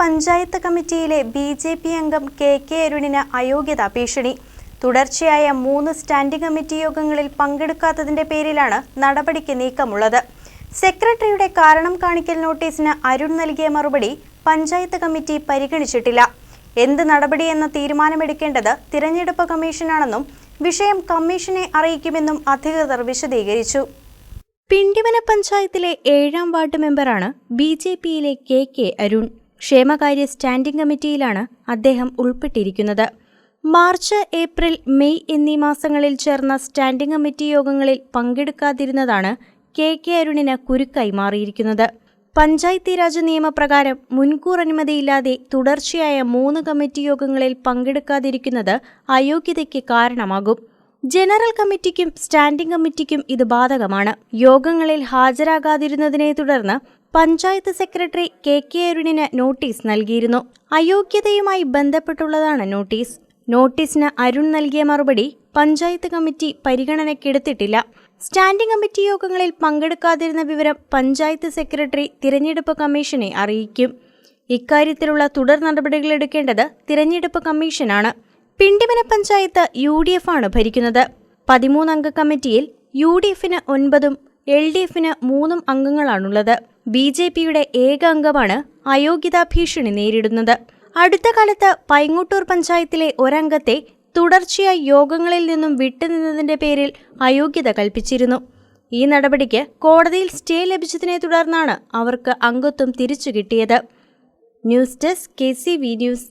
പഞ്ചായത്ത് കമ്മിറ്റിയിലെ B J P അംഗം K K അരുണിന് അയോഗ്യതാ ഭീഷണി. തുടർച്ചയായ മൂന്ന് സ്റ്റാൻഡിംഗ് കമ്മിറ്റി യോഗങ്ങളിൽ പങ്കെടുക്കാത്തതിന്റെ പേരിലാണ് നടപടിക്ക് നീക്കമുള്ളത്. സെക്രട്ടറിയുടെ കാരണം കാണിക്കൽ നോട്ടീസിന് അരുൺ നൽകിയ മറുപടി പഞ്ചായത്ത് കമ്മിറ്റി പരിഗണിച്ചിട്ടില്ല. എന്ത് നടപടിയെന്ന തീരുമാനമെടുക്കേണ്ടത് തിരഞ്ഞെടുപ്പ് കമ്മീഷനാണെന്നും വിഷയം കമ്മീഷനെ അറിയിക്കുമെന്നും അധികൃതർ വിശദീകരിച്ചു. പിണ്ടിമന പഞ്ചായത്തിലെ ഏഴാം വാർഡ് മെമ്പറാണ് ബി ജെ പിയിലെ കെ കെ അരുൺ. ക്ഷേമകാര്യ സ്റ്റാൻഡിംഗ് കമ്മിറ്റിയിലാണ് അദ്ദേഹം ഉൾപ്പെട്ടിരിക്കുന്നത്. മാർച്ച് ഏപ്രിൽ മെയ് എന്നീ മാസങ്ങളിൽ ചേർന്ന സ്റ്റാൻഡിംഗ് കമ്മിറ്റി യോഗങ്ങളിൽ പങ്കെടുക്കാതിരുന്നതാണ് കെ കെ അരുണിന് കുരുക്കായി മാറിയിരിക്കുന്നത്. പഞ്ചായത്തി രാജ് നിയമപ്രകാരം മുൻകൂർ അനുമതിയില്ലാതെ തുടർച്ചയായ മൂന്ന് കമ്മിറ്റി യോഗങ്ങളിൽ പങ്കെടുക്കാതിരിക്കുന്നത് അയോഗ്യതയ്ക്ക് കാരണമാകും. ജനറൽ കമ്മിറ്റിക്കും സ്റ്റാൻഡിംഗ് കമ്മിറ്റിക്കും ഇത് ബാധകമാണ്. യോഗങ്ങളിൽ ഹാജരാകാതിരുന്നതിനെ തുടർന്ന് പഞ്ചായത്ത് സെക്രട്ടറി കെ കെ അരുണിന് നോട്ടീസ് നൽകിയിരുന്നു. അയോഗ്യതയുമായി ബന്ധപ്പെട്ടുള്ളതാണ് നോട്ടീസ്. നോട്ടീസിന് അരുൺ നൽകിയ മറുപടി പഞ്ചായത്ത് കമ്മിറ്റി പരിഗണനയ്ക്കെടുത്തിട്ടില്ല. സ്റ്റാൻഡിംഗ് കമ്മിറ്റി യോഗങ്ങളിൽ പങ്കെടുക്കാതിരുന്ന വിവരം പഞ്ചായത്ത് സെക്രട്ടറി തിരഞ്ഞെടുപ്പ് കമ്മീഷനെ അറിയിക്കും. ഇക്കാര്യത്തിലുള്ള തുടർ നടപടികളെടുക്കേണ്ടത് തിരഞ്ഞെടുപ്പ് കമ്മീഷനാണ്. Pindimana panchayat U D F ആണ് ഭരിക്കുന്നത്. പതിമൂന്നംഗ കമ്മിറ്റിയിൽ യു ഡി എഫിന് ഒൻപതും എൽ ഡി എഫിന് മൂന്നും അംഗങ്ങളാണുള്ളത്. ബി ജെ പിയുടെ ഏക അംഗമാണ് അയോഗ്യതാ ഭീഷണി നേരിടുന്നത്. അടുത്ത കാലത്ത് പൈങ്ങോട്ടൂർ പഞ്ചായത്തിലെ ഒരംഗത്തെ തുടർച്ചയായി യോഗങ്ങളിൽ നിന്നും വിട്ടുനിന്നതിന്റെ പേരിൽ അയോഗ്യത കൽപ്പിച്ചിരുന്നു. ഈ നടപടിക്ക് കോടതിയിൽ സ്റ്റേ ലഭിച്ചതിനെ തുടർന്നാണ് അവർക്ക് അംഗത്വം തിരിച്ചു കിട്ടിയത്. News desk K C V news.